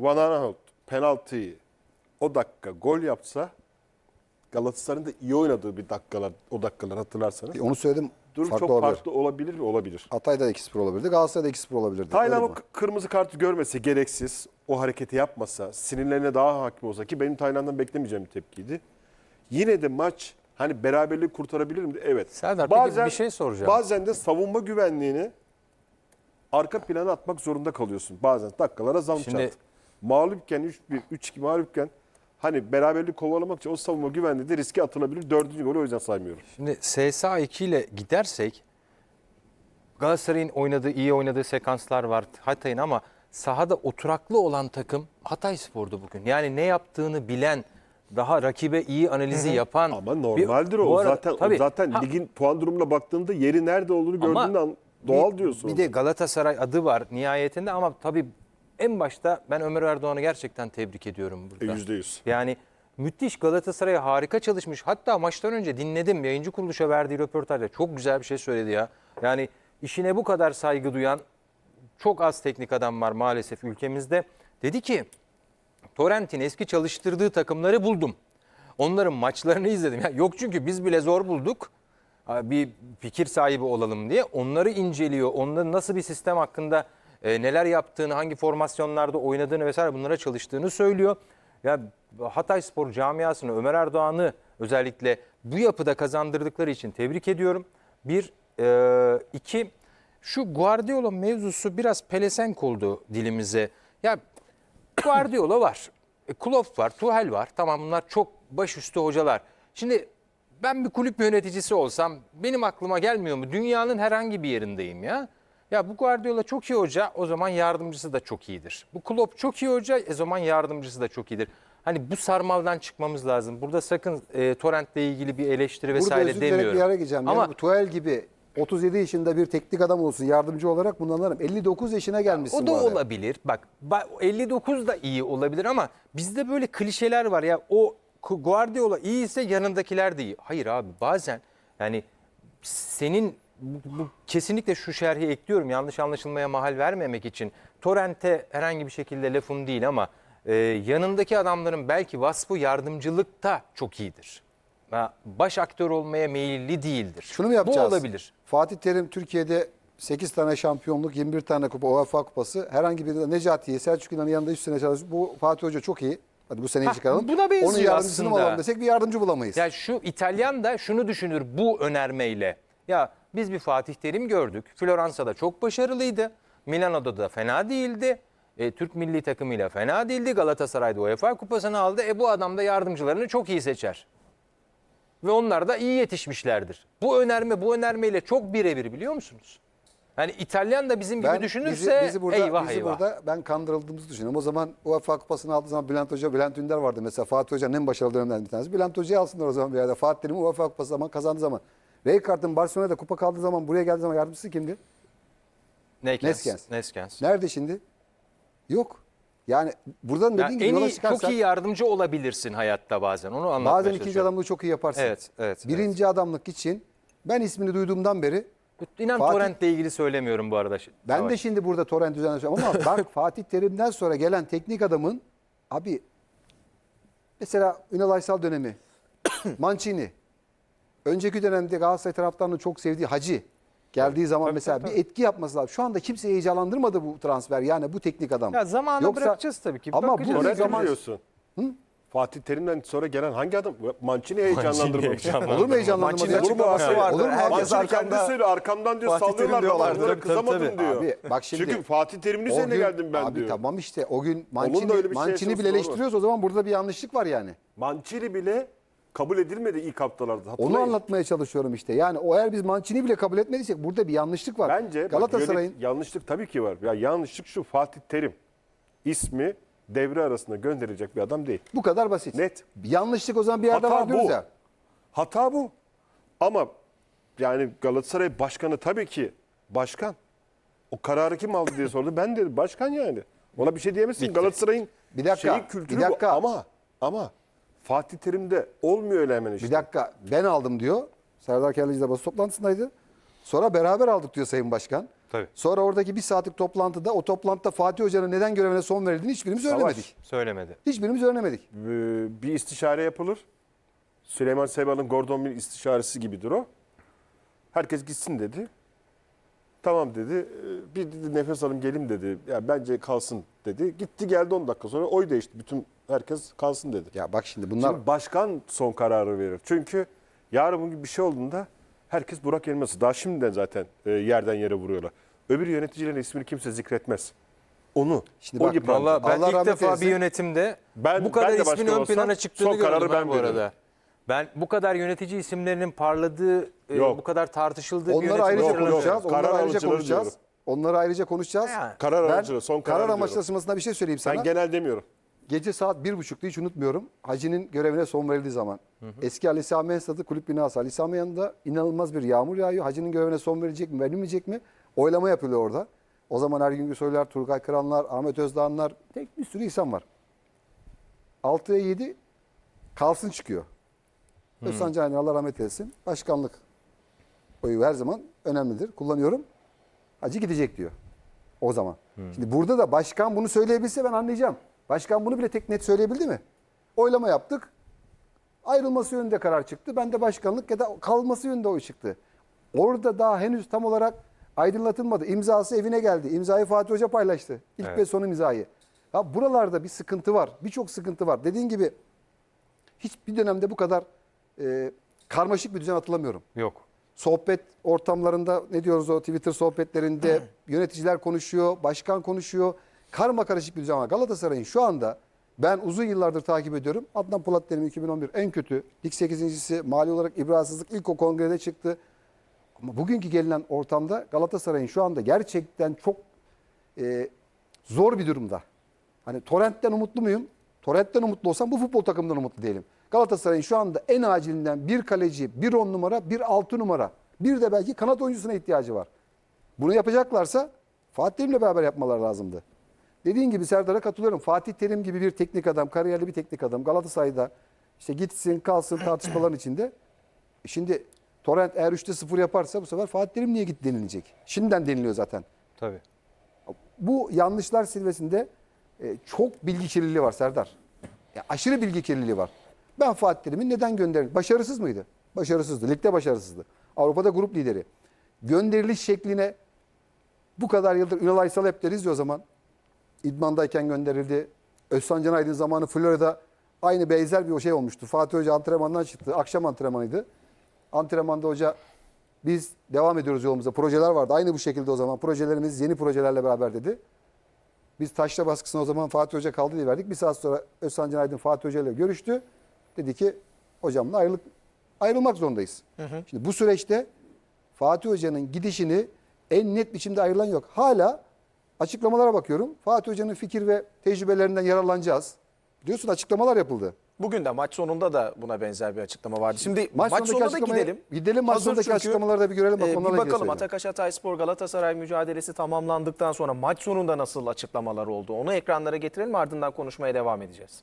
Van Aanholt penaltıyı o dakika gol yapsa Galatasaray'ın da iyi oynadığı bir dakikalar o dakikalar hatırlarsanız. Onu söyledim. Durum farklı çok olabilir. farklı olabilir mi? Olabilir. Hatay'da da 2-0 olabilirdi. Galatasaray'da 2-0 olabilirdi. Taylan o kırmızı kartı görmese gereksiz o hareketi yapmasa sinirlerine daha hakim olsa ki benim Taylan'dan beklemeyeceğim bir tepkiydi. Yine de maç hani beraberliği kurtarabilir mi? Evet. Serdar, peki bir şey soracağım. Bazen de savunma güvenliğini arka plana atmak zorunda kalıyorsun. Bazen dakikalara zam Şimdi- çat. Mağlupken 3-1, 3-2 mağlupken hani beraberlik kovalamak için o savunma güvenliği de riske atılabilir. Dördüncü golü o yüzden saymıyorum. Şimdi SSA 2 ile gidersek Galatasaray'ın oynadığı, iyi oynadığı sekanslar var Hatay'ın ama sahada oturaklı olan takım Hatay Spor'du bugün. Yani ne yaptığını bilen, daha rakibe iyi analizi yapan. Ama bir- normaldir bu o. arada- zaten tabii. o zaten Ha, ligin puan durumuna baktığında yeri nerede olduğunu gördüğünde doğal bir- diyorsun. Bir de Galatasaray adı var nihayetinde ama tabii en başta ben Ömer Erdoğan'ı gerçekten tebrik ediyorum burada. E, yüzde yüz. Yani müthiş Galatasaray'a harika çalışmış. Hatta maçtan önce dinledim yayıncı kuruluşa verdiği röportajda çok güzel bir şey söyledi ya. Yani işine bu kadar saygı duyan çok az teknik adam var maalesef ülkemizde. Dedi ki Torrent'in eski çalıştırdığı takımları buldum. Onların maçlarını izledim. Ya yok çünkü biz bile zor bulduk. Bir fikir sahibi olalım diye. Onları inceliyor. Onların nasıl bir sistem hakkında e, neler yaptığını, hangi formasyonlarda oynadığını vesaire bunlara çalıştığını söylüyor. Ya Hatay Spor camiasını, Ömer Erdoğan'ı özellikle bu yapıda kazandırdıkları için tebrik ediyorum. Bir, e, iki, şu Guardiola mevzusu biraz pelesenk oldu dilimize. Ya Guardiola var. E, Klopp var, Tuchel var. Tamam bunlar çok başüstü hocalar. Şimdi ben bir kulüp yöneticisi olsam benim aklıma gelmiyor mu? Dünyanın herhangi bir yerindeyim ya. Ya bu Guardiola çok iyi hoca, o zaman yardımcısı da çok iyidir. Bu Klopp çok iyi hoca, o zaman yardımcısı da çok iyidir. Hani bu sarmaldan çıkmamız lazım. Burada sakın e, Torrent'le ilgili bir eleştiri Burada vesaire dilerim demiyorum. bir yere gireceğim. Ama Yani Tuel gibi 37 yaşında bir teknik adam olsun yardımcı olarak bunu anlarım. 59 yaşına gelmişsin O da arada. olabilir. Bak ba- 59 da iyi olabilir ama bizde böyle klişeler var ya. O Guardiola iyi ise yanındakiler de iyi. Hayır abi bazen yani senin bu, bu- kesinlikle şu şerhi ekliyorum yanlış anlaşılmaya mahal vermemek için. Torrent'e herhangi bir şekilde lafım değil ama e, yanındaki adamların belki vasfı yardımcılıkta çok iyidir. Ha, Baş aktör olmaya meyilli değildir. Şunu mu yapacağız? Bu olabilir. Fatih Terim Türkiye'de 8 tane şampiyonluk, 21 tane kupa, UEFA kupası. Herhangi birinde Necati'yi, Selçuk İnan'ın yanında 3 sene çalışmış. Bu Fatih Hoca çok iyi. Hadi bu sene Ha, çıkaralım. buna benziyor Onun yardımcısını aslında. alalım desek bir yardımcı bulamayız. Ya şu İtalyan da şunu düşünür bu önermeyle. Ya biz bir Fatih Terim gördük. Floransa'da çok başarılıydı. Milano'da da fena değildi. E, Türk milli takımıyla fena değildi. Galatasaray'da UEFA kupasını aldı. E bu adam da yardımcılarını çok iyi seçer. Ve onlar da iyi yetişmişlerdir. Bu önerme bu önermeyle çok birebir biliyor musunuz? Yani İtalyan da bizim gibi düşünürse bizi, bizi burada, eyvah bizi eyvah. burada ben kandırıldığımızı düşünüyorum. O zaman UEFA kupasını aldığı zaman Bülent Hoca, Bülent Ünder vardı. Mesela Fatih Hoca'nın en başarılı dönemlerinden bir tanesi. Bülent Hoca'yı alsınlar o zaman bir yerde. Fatih Terim'i UEFA kupası zaman kazandığı zaman. Rijkaard'ın Barcelona'da kupa kaldığı zaman buraya geldiği zaman yardımcısı kimdi? Neskens. Neskens. Neskens. Nerede şimdi? Yok. Yani buradan dediğin gibi en yola çıkarsak çok iyi yardımcı olabilirsin hayatta bazen. Onu anlatmaya bazen ikinci adamlığı çok iyi yaparsın. Evet, evet. Birinci adamlık için ben ismini duyduğumdan beri İnan Fatih- Torrent'le ilgili söylemiyorum bu arada. ben Savaş. de şimdi burada torrent düzenliyorum ama bak Fatih Terim'den sonra gelen teknik adamın abi mesela Ünal Aysal dönemi Mancini önceki dönemde Galatasaray taraftarının çok sevdiği Hacı geldiği zaman tabii, mesela tabii, bir etki yapması lazım. Şu anda kimseyi heyecanlandırmadı bu transfer yani bu teknik adam. Ya zamanı Yoksa- bırakacağız tabii ki. Ama bu zaman- biliyorsun. Fatih Terim'den sonra gelen hangi adam? Mancini heyecanlandırmamış. Olur mu heyecanlandırma? Maçın ya? açıklaması vardı. Olur mu? Herkes Mancini kendi söylüyor. Arkamdan diyor Fatih sallıyorlar. diyorlardı. Tabii, kızamadım tabii. diyor. Abi, bak şimdi- Çünkü Fatih Terim'in üzerine gün- geldim ben abi diyor. tamam işte o gün Mancini, bir şey Mancini yaşaması bile eleştiriyoruz o zaman burada bir yanlışlık var yani. Mancini bile kabul edilmedi ilk haftalarda. Hatırlayın. Onu anlatmaya çalışıyorum işte. Yani o eğer biz Mancini bile kabul etmediysek burada bir yanlışlık var. Bence Galatasaray'ın yanlışlık tabii ki var. Ya yanlışlık şu Fatih Terim ismi devre arasında gönderilecek bir adam değil. bu kadar basit. Net. Yanlışlık o zaman bir yerde Hata var diyoruz bu. ya. Hata bu. Ama yani Galatasaray başkanı tabii ki başkan. O kararı kim aldı diye sordu. Ben dedim başkan yani. Ona bir şey diyemezsin. Galatasaray'ın Bir dakika, şeyi, kültürü bir dakika. bu. Ama ama Fatih Terim'de olmuyor öyle hemen işte. Bir dakika ben aldım diyor. Serdar Kelleci de basın toplantısındaydı. Sonra beraber aldık diyor Sayın Başkan. Tabii. Sonra oradaki bir saatlik toplantıda o toplantıda Fatih Hoca'nın neden görevine son verildiğini hiçbirimiz Savaş. öğrenemedik. Söylemedi. Hiçbirimiz öğrenemedik. Ee, bir istişare yapılır. Süleyman Seba'nın Gordon Mill istişaresi gibidir o. Herkes gitsin dedi. Tamam dedi. Ee, Bir dedi, nefes alayım gelim dedi. Ya bence kalsın dedi. Gitti geldi 10 dakika sonra oy değişti. Bütün herkes kalsın dedi. Ya bak şimdi bunlar Şimdi başkan son kararı verir. Çünkü yarın bugün bir şey olduğunda herkes Burak Elmas'ı daha şimdiden zaten e, yerden yere vuruyorlar. Öbür yöneticilerin ismini kimse zikretmez. Onu. Şimdi o bak, yıprandı. Valla ben Allah ilk rahmet defa eylesin. bir yönetimde Ben- bu kadar ben de ismin başkan ön olsam plana çıktığını son kararı gördüm ben ben bu veririm. arada. Ben bu kadar yönetici isimlerinin parladığı, e, Yok. bu kadar tartışıldığı bir onları yönetim ayrıca Yok, yok. konuşacağız. Karar Onları ayrıca alıcıları konuşacağız. diyorum. Onları ayrıca konuşacağız. Yani. Karar alıcıları, son karar karar diyorum. bir şey söyleyeyim sana. Ben genel demiyorum. Gece saat bir buçukta hiç unutmuyorum. Hacı'nın görevine son verildiği zaman. Eski Ali Sami Yen stadı kulüp binası. Ali Sami yanında inanılmaz bir yağmur yağıyor. Hacı'nın görevine son verilecek mi verilmeyecek mi? Oylama yapılıyor orada. O zaman Ergün Gürsoylar, Turgay Kıranlar, Ahmet Özdağanlar tek bir sürü insan var. 6'ya 7 kalsın çıkıyor. Özcan Caner Allah rahmet eylesin. Başkanlık oyu her zaman önemlidir. Kullanıyorum. Hacı gidecek diyor. O zaman. Şimdi burada da başkan bunu söyleyebilse ben anlayacağım. Başkan bunu bile tek net söyleyebildi mi? Oylama yaptık. Ayrılması yönünde karar çıktı. Ben de başkanlık ya da kalması yönünde oy çıktı. Orada daha henüz tam olarak aydınlatılmadı. İmzası evine geldi. İmzayı Fatih Hoca paylaştı. İlk Evet. ve son imzayı. Ya buralarda bir sıkıntı var. Birçok sıkıntı var. Dediğin gibi hiçbir dönemde bu kadar e, karmaşık bir düzen hatırlamıyorum Yok. sohbet ortamlarında ne diyoruz o Twitter sohbetlerinde yöneticiler konuşuyor, başkan konuşuyor. Karma karışık bir düzen. Galatasaray'ın şu anda ben uzun yıllardır takip ediyorum. Adnan Polat Terim 2011 en kötü. Lig 8.si mali olarak ibrasızlık ilk o kongrede çıktı. Ama bugünkü gelinen ortamda Galatasaray'ın şu anda gerçekten çok e, zor bir durumda. Hani Torrent'ten umutlu muyum? Torrent'ten umutlu olsam bu futbol takımından umutlu değilim. Galatasaray'ın şu anda en acilinden bir kaleci, bir on numara, bir altı numara, bir de belki kanat oyuncusuna ihtiyacı var. Bunu yapacaklarsa Fatih beraber yapmaları lazımdı. Dediğin gibi Serdar'a katılıyorum. Fatih Terim gibi bir teknik adam, kariyerli bir teknik adam Galatasaray'da işte gitsin kalsın tartışmaların içinde. Şimdi Torrent eğer 3'te 0 yaparsa bu sefer Fatih Terim niye gitti denilecek. Şimdiden deniliyor zaten. Tabii. Bu yanlışlar silvesinde e, çok bilgi kirliliği var Serdar. Ya aşırı bilgi kirliliği var. Ben Fatih Terim'in neden gönderildi? Başarısız mıydı? Başarısızdı. Ligde başarısızdı. Avrupa'da grup lideri. Gönderiliş şekline bu kadar yıldır Ünal Aysal hep deriz ya o zaman. İdmandayken gönderildi. Özcan Can Aydın zamanı Florya'da aynı benzer bir şey olmuştu. Fatih Hoca antrenmandan çıktı. Akşam antrenmanıydı. Antrenmanda hoca biz devam ediyoruz yolumuza. Projeler vardı. Aynı bu şekilde o zaman. Projelerimiz yeni projelerle beraber dedi. Biz taşla baskısına o zaman Fatih Hoca kaldı diye verdik. Bir saat sonra Özcan Can Aydın Fatih Hoca ile görüştü. Dedi ki hocamla ayrılık, ayrılmak zorundayız. Şimdi bu süreçte Fatih Hoca'nın gidişini en net biçimde ayrılan yok. Hala açıklamalara bakıyorum. Fatih Hoca'nın fikir ve tecrübelerinden yararlanacağız. Diyorsun açıklamalar yapıldı. Bugün de maç sonunda da buna benzer bir açıklama vardı. Şimdi Maç, maç, sonuna da gidelim. Gidelim maç Hazır sonundaki çünkü, açıklamaları da bir görelim. Bak e, bir bakalım. Atakaş Hatayspor Galatasaray mücadelesi tamamlandıktan sonra maç sonunda nasıl açıklamalar oldu? Onu ekranlara getirelim ardından konuşmaya devam edeceğiz.